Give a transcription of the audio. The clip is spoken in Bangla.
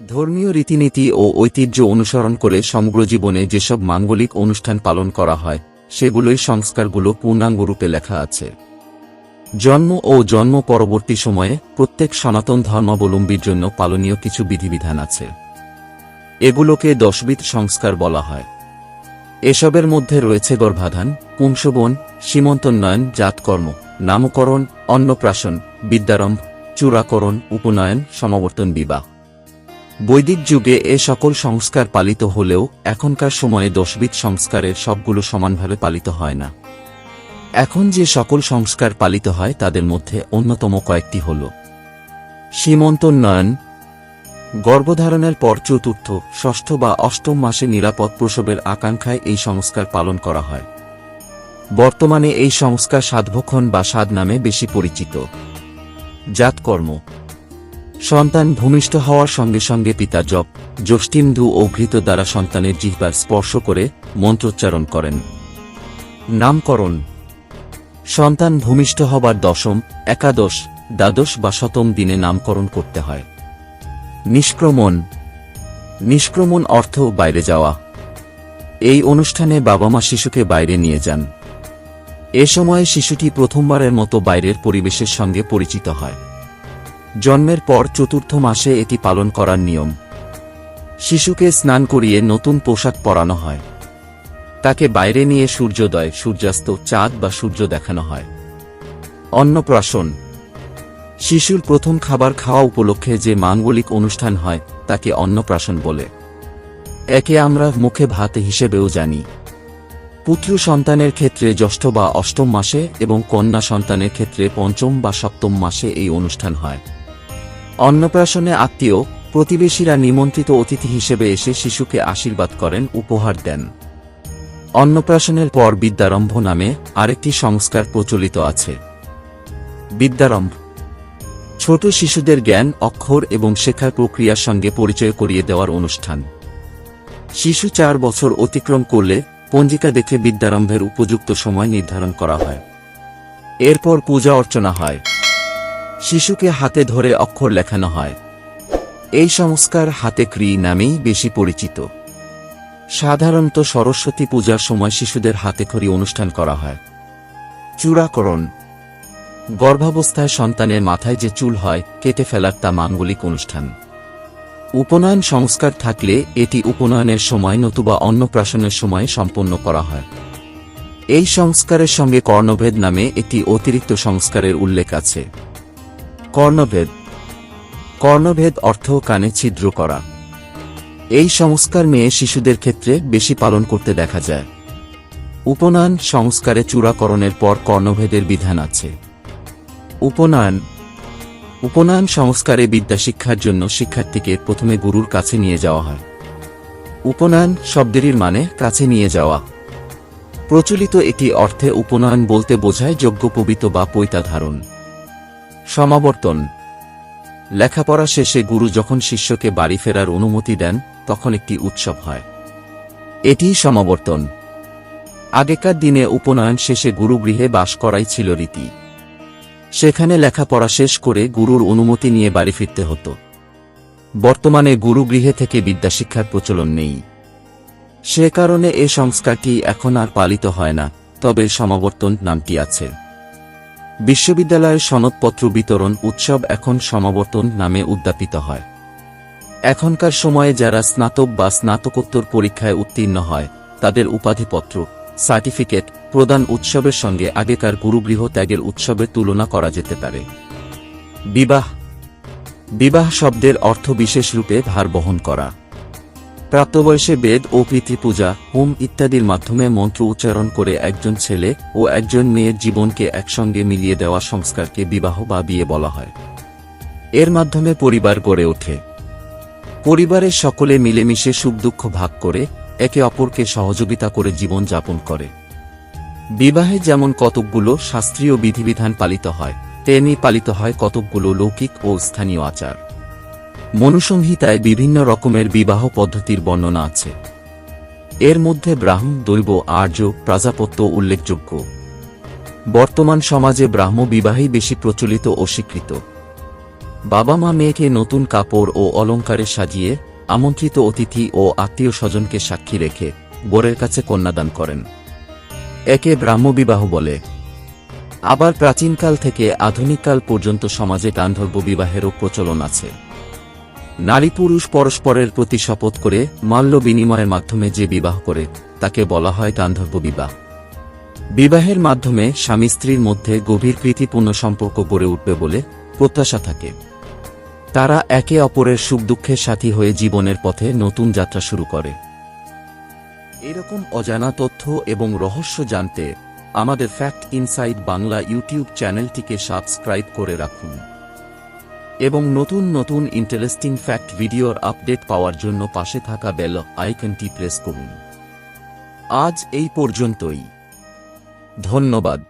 ধর্মীয় রীতিনীতি ও ঐতিহ্য অনুসরণ করে সমগ্র জীবনে যেসব মাঙ্গলিক অনুষ্ঠান পালন করা হয়, সেগুলোই সংস্কারগুলো পূর্ণাঙ্গরূপে লেখা আছে। জন্ম ও জন্ম পরবর্তী সময়ে প্রত্যেক সনাতন ধর্মাবলম্বীর জন্য পালনীয় কিছু বিধিবিধান আছে। এগুলোকে দশবিধ সংস্কার বলা হয়। এসবের মধ্যে রয়েছে গর্ভাধান, পুংসবন, সীমন্তোন্নয়ন, জাতকর্ম, নামকরণ, অন্নপ্রাশন, বিদ্যারম্ভ, চূড়াকরণ, উপনয়ন, সমাবর্তন, বিবাহ। বৈদিক যুগে এ সকল সংস্কার পালিত হলেও এখনকার সময়ে দশবিধ সংস্কারের সবগুলো সমানভাবে পালিত হয় না। এখন যে সকল সংস্কার পালিত হয় তাদের মধ্যে অন্যতম কয়েকটি হল। সীমন্তোন্নয়ন গর্ভধারণের পর চতুর্থ, ষষ্ঠ বা অষ্টম মাসে নিরাপদ প্রসবের আকাঙ্ক্ষায় এই সংস্কার পালন করা হয়। বর্তমানে এই সংস্কার সাধভক্ষণ বা সাধ নামে বেশি পরিচিত। জাতকর্ম সন্তান ভূমিষ্ঠ হওয়ার সঙ্গে সঙ্গে পিতা জপ যষ্টিন্দু ও ঘৃত দ্বারা সন্তানের জিহ্বার স্পর্শ করে মন্ত্রোচ্চারণ করেন। নামকরণ। সন্তান ভূমিষ্ঠ হবার দশম, একাদশ, দ্বাদশ বা শতম দিনে নামকরণ করতে হয়। নিষ্ক্রমণ। নিষ্ক্রমণ অর্থ বাইরে যাওয়া। এই অনুষ্ঠানে বাবা মা শিশুকে বাইরে নিয়ে যান। এ সময়ে শিশুটি প্রথমবারের মতো বাইরের পরিবেশের সঙ্গে পরিচিত হয়। জন্মের পর চতুর্থ মাসে এটি পালন করার নিয়ম। শিশুকে স্নান করিয়ে নতুন পোশাক পরানো হয়। তাকে বাইরে নিয়ে সূর্যোদয়, সূর্যাস্ত, চাঁদ বা সূর্য দেখানো হয়। অন্নপ্রাশন। শিশুর প্রথম খাবার খাওয়া উপলক্ষে যে মাঙ্গলিক অনুষ্ঠান হয়, তাকে অন্নপ্রাশন বলে। একে আমরা মুখে ভাত হিসেবেও জানি। পুত্র সন্তানের ক্ষেত্রে জ্যৈষ্ঠ বা অষ্টম মাসে এবং কন্যা সন্তানের ক্ষেত্রে পঞ্চম বা সপ্তম মাসে এই অনুষ্ঠান হয়। অন্নপ্রাশনে আত্মীয়, প্রতিবেশীরা নিমন্ত্রিত অতিথি হিসেবে এসে শিশুকে আশীর্বাদ করেন, উপহার দেন। অন্নপ্রাশনের পর বিদ্যারম্ভ নামে আরেকটি সংস্কার প্রচলিত আছে। বিদ্যারম্ভ। ছোট শিশুদের জ্ঞান, অক্ষর এবং শেখার প্রক্রিয়ার সঙ্গে পরিচয় করিয়ে দেওয়ার অনুষ্ঠান। শিশু চার বছর অতিক্রম করলে পঞ্জিকা দেখে বিদ্যারম্ভের উপযুক্ত সময় নির্ধারণ করা হয়। এরপর পূজা অর্চনা হয়। শিশুকে হাতে ধরে অক্ষর লেখানো হয়। এই সংস্কার হাতে ক্রি নামেই বেশি পরিচিত। সাধারণত সরস্বতী পূজার সময় শিশুদের হাতেখড়ি অনুষ্ঠান করা হয়। চূড়াকরণ। গর্ভাবস্থায় সন্তানের মাথায় যে চুল হয়, কেটে ফেলার তা মাঙ্গলিক অনুষ্ঠান। উপনয়ন সংস্কার থাকলে এটি উপনয়নের সময় নতুবা অন্নপ্রাশনের সময় সম্পন্ন করা হয়। এই সংস্কারের সঙ্গে কর্ণভেদ নামে একটি অতিরিক্ত সংস্কারের উল্লেখ আছে। কর্ণভেদ। কর্ণভেদ অর্থ কানে ছিদ্র করা। এই সংস্কার মেয়ে শিশুদের ক্ষেত্রে বেশি পালন করতে দেখা যায়। উপনয়ন সংস্কারে চূড়াকরণের পর কর্ণভেদের বিধান আছে। উপনয়ন। উপনয়ন সংস্কারে বিদ্যা শিক্ষার জন্য শিক্ষার্থীকে প্রথমে গুরুর কাছে নিয়ে যাওয়া হয়। উপনয়ন শব্দেরই মানে কাছে নিয়ে যাওয়া। প্রচলিত এটি অর্থে উপনয়ন বলতে বোঝায় যোগ্য পবিত বা পৈতা ধারণ সমাবর্তন। লেখাপড়া শেষে গুরু যখন শিষ্যকে বাড়ি ফেরার অনুমতি দেন, তখন একটি উৎসব হয়। এটিই সমাবর্তন। আগেকার দিনে উপনয়ন শেষে গুরুগৃহে বাস করাই ছিল রীতি। সেখানে লেখাপড়া শেষ করে গুরুর অনুমতি নিয়ে বাড়ি ফিরতে হতো। বর্তমানে গুরুগৃহে থেকে বিদ্যাশিক্ষার প্রচলন নেই। সে কারণে এ সংস্কারটি এখন আর পালিত হয় না, তবে সমাবর্তন নামটি আছে। বিশ্ববিদ্যালয়ের সনদপত্র বিতরণ উৎসব এখন সমাবর্তন নামে উদ্যাপিত হয়। এখনকার সময়ে যারা স্নাতক বা স্নাতকোত্তর পরীক্ষায় উত্তীর্ণ হয়, তাদের উপাধিপত্র, সার্টিফিকেট প্রদান উৎসবের সঙ্গে আগেকার গুরুগৃহ ত্যাগের উৎসবের তুলনা করা যেতে পারে। বিবাহ। বিবাহ শব্দের অর্থ বিশেষ রূপে ভার বহন করা। প্রাপ্তবয়সে বেদ ও পিতৃপূজা, হোম ইত্যাদির মাধ্যমে মন্ত্র উচ্চারণ করে একজন ছেলে ও একজন মেয়ের জীবনকে একসঙ্গে মিলিয়ে দেওয়া সংস্কারকে বিবাহ বা বিয়ে বলা হয়। এর মাধ্যমে পরিবার গড়ে ওঠে। পরিবারের সকলে মিলেমিশে সুখ দুঃখ ভাগ করে একে অপরকে সহযোগিতা করে জীবন যাপন করে। বিবাহে যেমন কতকগুলো শাস্ত্রীয় বিধিবিধান পালিত হয়, তেমনি পালিত হয় কতকগুলো লৌকিক ও স্থানীয় আচার। মনুসংহিতায় বিভিন্ন রকমের বিবাহ পদ্ধতির বর্ণনা আছে। এর মধ্যে ব্রাহ্ম, দৈব, আর্য, প্রাজাপত্য উল্লেখযোগ্য। বর্তমান সমাজে ব্রাহ্ম বিবাহই বেশি প্রচলিত ও স্বীকৃত। বাবা মা মেয়েকে নতুন কাপড় ও অলংকারে সাজিয়ে আমন্ত্রিত অতিথি ও আত্মীয় স্বজনকে সাক্ষী রেখে বরের কাছে কন্যাদান করেন। একে ব্রাহ্মবিবাহ বলে। আবার প্রাচীনকাল থেকে আধুনিককাল পর্যন্ত সমাজে গান্ধর্ব বিবাহেরও প্রচলন আছে। নারী পুরুষ পরস্পরের প্রতি শপথ করে মাল্য বিনিময়ের মাধ্যমে যে বিবাহ করে, তাকে বলা হয় গান্ধর্ব বিবাহ। বিবাহের মাধ্যমে স্বামী স্ত্রীর মধ্যে গভীর প্রীতিপূর্ণ সম্পর্ক গড়ে উঠবে বলে প্রত্যাশা থাকে। তারা একে অপরের সুখ দুঃখের সাথী হয়ে জীবনের পথে নতুন যাত্রা শুরু করে। এরকম অজানা তথ্য এবং রহস্য জানতে আমাদের ফ্যাক্ট ইনসাইড বাংলা ইউটিউব চ্যানেলটিকে সাবস্ক্রাইব করে রাখুন। এবং নতুন নতুন ইন্টারেস্টিং ফ্যাক্ট ভিডিওর আপডেট পাওয়ার জন্য পাশে থাকা বেল আইকনটি প্রেস করুন। আজ এই পর্যন্তই। ধন্যবাদ।